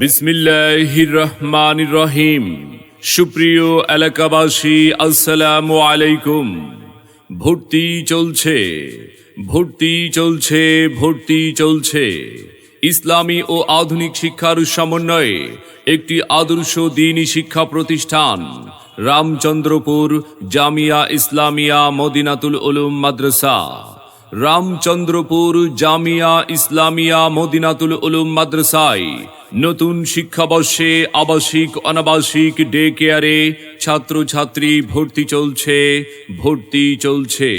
বিসমিল্লাহির রহমানির রহিম সুপ্রিয় এলাকাবাসী, আসসালামু আলাইকুম। ভর্তি চলছে ভর্তি চলছে ভর্তি চলছে। ইসলামী ও আধুনিক শিক্ষার সমন্বয়ে একটি আদর্শ দিনী শিক্ষা প্রতিষ্ঠান, রামচন্দ্রপুর জামিয়া ইসলামিয়া মদিনাতুল উলুম মাদ্রাসা। রামচন্দ্রপুর জামিয়া ইসলামিয়া মদিনাতুল উলুম মাদ্রাসায় নতুন শিক্ষাবর্ষে আবাসিক অনাবাসিক ডে কেয়ারে ছাত্রছাত্রী ভর্তি চলছে ভর্তি চলছে।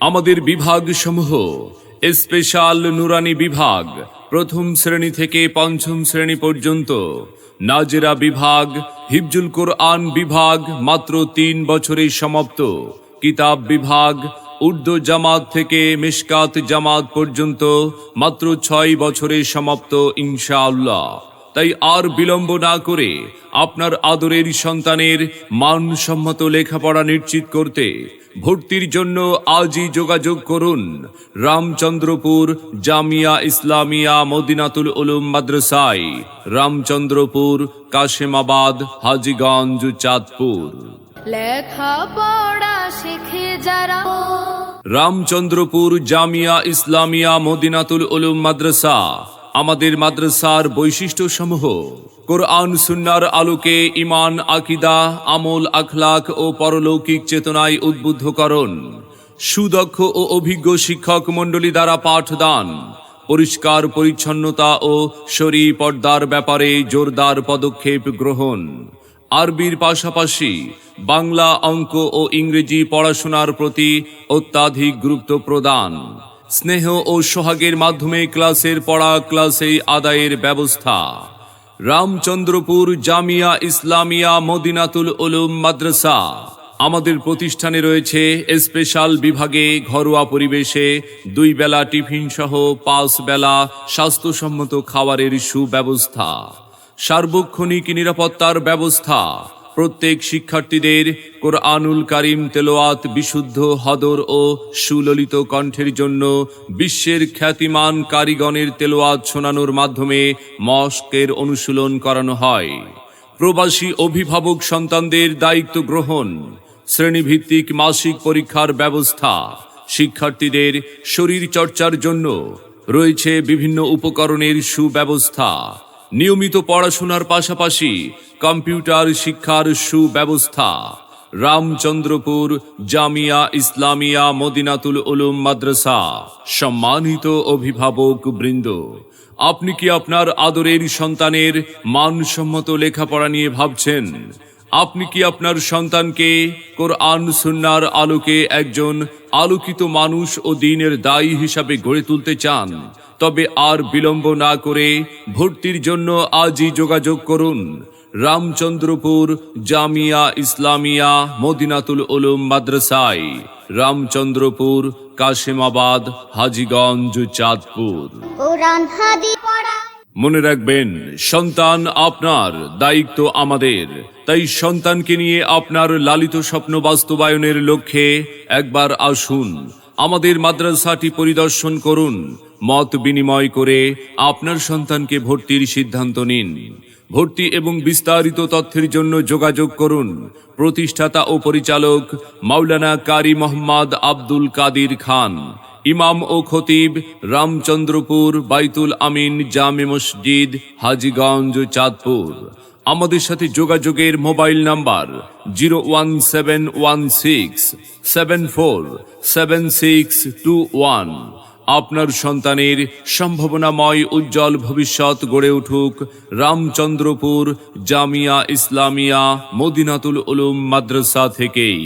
আমাদের বিভাগ সমূহ স্পেশাল নুরানি বিভাগ, প্রথম শ্রেণি থেকে পঞ্চম শ্রেণি পর্যন্ত। নাজেরা বিভাগ, হিফজুল কোরআন বিভাগ মাত্র তিন বছরে সমাপ্ত। কিতাব বিভাগ উর্দু জামাত থেকে মিশকাত জামাত পর্যন্ত মাত্র ছয় বছরে সমাপ্ত, ইনশাআল্লাহ। তাই আর বিলম্ব না করে আপনার আদরের সন্তানের মানসম্মত লেখাপড়া নিশ্চিত করতে ভর্তির জন্য আজই যোগাযোগ করুন। রামচন্দ্রপুর জামিয়া ইসলামিয়া মদিনাতুল উলুম মাদ্রাসায়, রামচন্দ্রপুর, কাশেমাবাদ, হাজিগঞ্জ, চাঁদপুর। লেখা পড়া শিখে যারা রামচন্দ্রপুর জামিয়া ইসলামিয়া মদিনাতুল উলুম মাদ্রাসা, আমাদের মাদ্রাসার বৈশিষ্ট্য সমূহ কোরআন সুন্নার আলোকে ইমান আকিদা, আমল, আখলাক ও পরলৌকিক চেতনায় উদ্বুদ্ধকরণ, সুদক্ষ ও অভিজ্ঞ শিক্ষক মণ্ডলী দ্বারা পাঠদান, পরিষ্কার পরিচ্ছন্নতা ও শরী পর্দার ব্যাপারে জোরদার পদক্ষেপ গ্রহণ আরবির পাশাপাশি বাংলা অঙ্ক ও ইংরেজি পড়াশোনার প্রতি অত্যাধিক গুরুত্ব প্রদান। স্নেহ ও সোহাগের মাধ্যমে ক্লাসের পড়া ক্লাসে আদায়ের ব্যবস্থা। রামচন্দ্রপুর জামিয়া ইসলামিয়া মদিনাতুল উলুম মাদ্রাসা। আমাদের প্রতিষ্ঠানে রয়েছে স্পেশাল বিভাগে ঘরোয়া পরিবেশে দুই বেলা টিফিন সহ পাঁচ বেলা স্বাস্থ্যসম্মত খাবারের সুব্যবস্থা। সার্বক্ষণিক নিরাপত্তার ব্যবস্থা। প্রত্যেক শিক্ষার্থীদের কোরআনুল কারিম তেলোয়াত বিশুদ্ধ হদর ও সুললিত কণ্ঠের জন্য বিশ্বের খ্যাতিমান কারিগণের তেলোয়াত শোনানোর মাধ্যমে মস্কের অনুশীলন করানো হয়। প্রবাসী অভিভাবক সন্তানদের দায়িত্ব গ্রহণ, শ্রেণীভিত্তিক মাসিক পরীক্ষার ব্যবস্থা, শিক্ষার্থীদের শরীর চর্চার জন্য রয়েছে বিভিন্ন উপকরণের সুব্যবস্থা। নিয়মিত পড়াশোনার পাশাপাশি কম্পিউটার শিক্ষার সুব্যবস্থা। রামচন্দ্রপুর জামিয়া ইসলামিয়া মদিনাতুল উলুম মাদ্রাসা। সম্মানিত অভিভাবক বৃন্দ, আপনি কি আপনার আদরের সন্তানের মানসম্মত লেখাপড়া নিয়ে ভাবছেন? আপনি কি আপনার সন্তানকে কোরআন সুন্নার আলোকে একজন আলোকিত মানুষ ও দিনের দায়ী হিসাবে গড়ে তুলতে চান? তবে আর বিলম্ব না করে ভর্তির জন্য আজই যোগাযোগ করুন। রামচন্দ্রপুর জামিয়া ইসলামিয়া মদিনাতুল উলুম মাদ্রাসায়। রামচন্দ্রপুর কাশিমাবাদ হাজিগঞ্জ চাঁদপুর। মনে রাখবেন সন্তান আপনার দায়িত্ব আমাদের। তাই সন্তানকে নিয়ে আপনার লালিত স্বপ্ন বাস্তবায়নের লক্ষ্যে একবার আসুন। আমাদের মাদ্রাসাটি পরিদর্শন করুন, মত বিনিময় করে আপনার সন্তানকে ভর্তির সিদ্ধান্ত নিন। ভর্তি এবং বিস্তারিত তথ্যের জন্য যোগাযোগ করুন, প্রতিষ্ঠাতা ও পরিচালক মাওলানা কারি মোহাম্মদ আব্দুল কাদির খান, ইমাম ও খতিব রামচন্দ্রপুর বাইতুল আমিন জামে মসজিদ হাজিগঞ্জ চাঁদপুর। আমাদের সাথে যোগাযোগের mobile number zero one seven one six seven four seven six two one. আপনার সন্তানের সম্ভাবনাময় উজ্জ্বল ভবিষ্যৎ গড়ে উঠুক রামচন্দ্রপুর জামিয়া ইসলামিয়া মদিনাতুল উলুম মাদ্রাসা থেকেই।